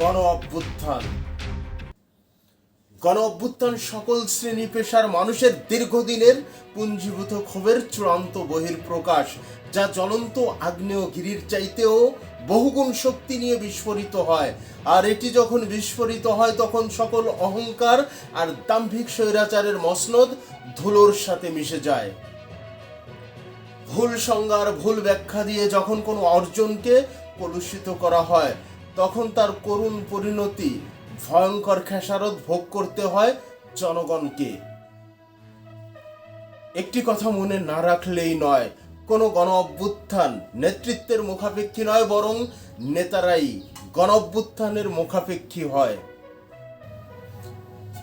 গণ অভ্যুত্থান গণ অভ্যুত্থান সকল শ্রেণি পেশার মানুষের দীর্ঘদিনের পুঞ্জীভূত ক্ষোভের চূড়ান্ত বহির প্রকাশ যা জ্বলন্ত আগ্নেয়গিরির চাইতেও বহুগুণ শক্তি নিয়ে বিস্ফোরিত হয়। আর এটি যখন বিস্ফোরিত হয়, তখন সকল অহংকার আর দাম্ভিক স্বৈরাচারের মসনদ ধুলোর সাথে মিশে যায়। ভুল সংজ্ঞার ভুল ব্যাখ্যা দিয়ে যখন কোনো অর্জনকে কলুষিত করা হয় তখন তার করুণ পরিণতি ভয়ঙ্কর খেসারত ভোগ করতে হয় জনগণকে। একটি কথা মনে না রাখলেই নয়, কোনো গণ অভ্যুত্থান নেতৃত্বের মুখাপেক্ষী নয়, বরং নেতারাই গণ অভ্যুত্থানের মুখাপেক্ষী হয়।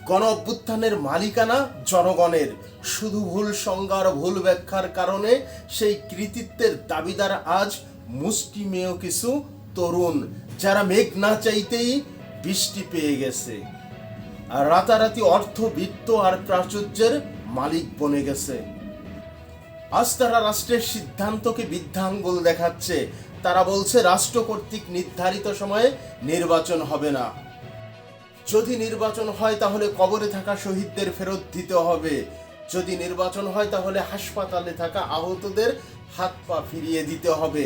গণ অভ্যুত্থানের মালিকানা জনগণের। শুধু ভুল সংজ্ঞার ভুল ব্যাখ্যার কারণে সেই কৃতিত্বের দাবিদার আজ মুষ্টিমেয় কিছু তরুণ, যারা মেঘ না চাইতেই বৃষ্টি পেয়ে গেছে। আর রাতারাতি অর্থ, বিত্ত আর প্রাচুর্যের মালিক বনে গেছে। আজ তারা রাষ্ট্রের সিদ্ধান্তকে বৃদ্ধাঙ্গুল দেখাচ্ছে। তারা বলছে, রাষ্ট্র কর্তৃক নির্ধারিত সময়ে নির্বাচন হবে না। যদি নির্বাচন হয়, তাহলে কবরে থাকা শহীদদের ফেরত দিতে হবে। যদি নির্বাচন হয়, তাহলে হাসপাতালে থাকা আহতদের হাত পা ফিরিয়ে দিতে হবে।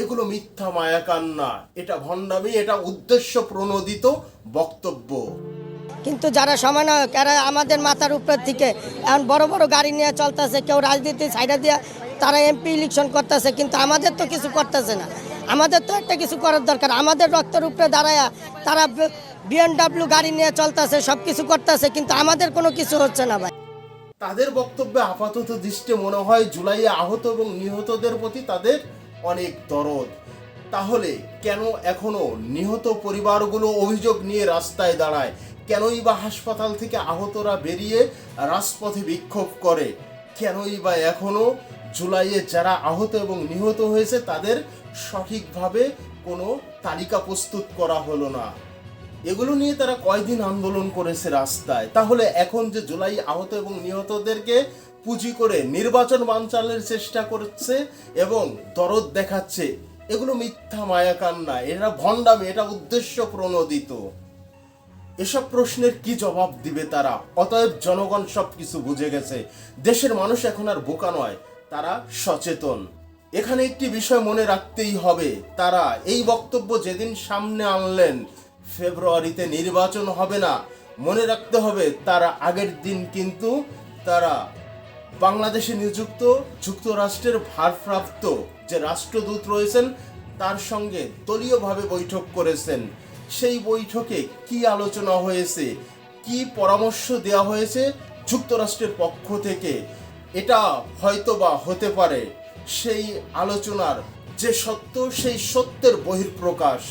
এগুলো মিথ্যা মায়াকান্না এটা ভণ্ডামি এটা উদ্দেশ্য প্রণোদিত বক্তব্য। কিন্তু যারা সমন্বয়ক এরা আমাদের মাথার উপর থেকে এখন বড় বড় গাড়ি নিয়ে চলতেছে কেউ রাজনীতি সাইডে দিয়ে তারা এমপি ইলেকশন করতেছে কিন্তু আমাদের তো কিছু করতেছে না। আমাদের তো একটা কিছু করার দরকার। আমাদের রক্তের উপরে দাঁড়ায় তারা বিএনডাব্লিউ গাড়ি নিয়ে চলতেছে সব কিছু করতেছে কিন্তু আমাদের কোনো কিছু হচ্ছে না ভাই। তাদের বক্তব্যে আপাতত দৃষ্টি মনে হয় জুলাইয়ে আহত এবং নিহতদের প্রতি তাদের অনেক দরদ। তাহলে কেন এখনও নিহত পরিবারগুলো অভিযোগ নিয়ে রাস্তায় দাঁড়ায়? কেনই বা হাসপাতাল থেকে আহতরা বেরিয়ে রাজপথে বিক্ষোভ করে? কেনই বা এখনও জুলাইয়ে যারা আহত এবং নিহত হয়েছে তাদের সঠিকভাবে কোনো তালিকা প্রস্তুত করা হলো না? এগুলো নিয়ে তারা কয়দিন আন্দোলন করেছে রাস্তায়? তাহলে এখন যে জুলাই আহত এবং নিহতদেরকে পুঁজি করে নির্বাচন বানচালের চেষ্টা করছে এবং দরদ দেখাচ্ছে, এগুলো মিথ্যা মায়াকান্না এটা ভণ্ডামি, এটা উদ্দেশ্য প্রণোদিত। এসব প্রশ্নের কি জবাব দিবে তারা? অতএব জনগণ সব কিছু বুঝে গেছে। দেশের মানুষ এখন আর বোকা নয়, তারা সচেতন। এখানে একটি বিষয় মনে রাখতেই হবে, তারা এই বক্তব্য যেদিন সামনে আনলেন ফেব্রুয়ারিতে নির্বাচন হবে না। মনে রাখতে হবে, তার আগের দিন কিন্তু তারা বাংলাদেশে নিযুক্ত যুক্তরাষ্ট্রের ভারপ্রাপ্ত যে রাষ্ট্রদূত রয়েছেন, তার সঙ্গে দলীয়ভাবে বৈঠক করেছেন। সেই বৈঠকে কি আলোচনা হয়েছে, কি পরামর্শ দেওয়া হয়েছে যুক্তরাষ্ট্রের পক্ষ থেকে, এটা হয়তোবা হতে পারে। সেই আলোচনার যে সত্য, সেই সত্যের বহির্প্রকাশ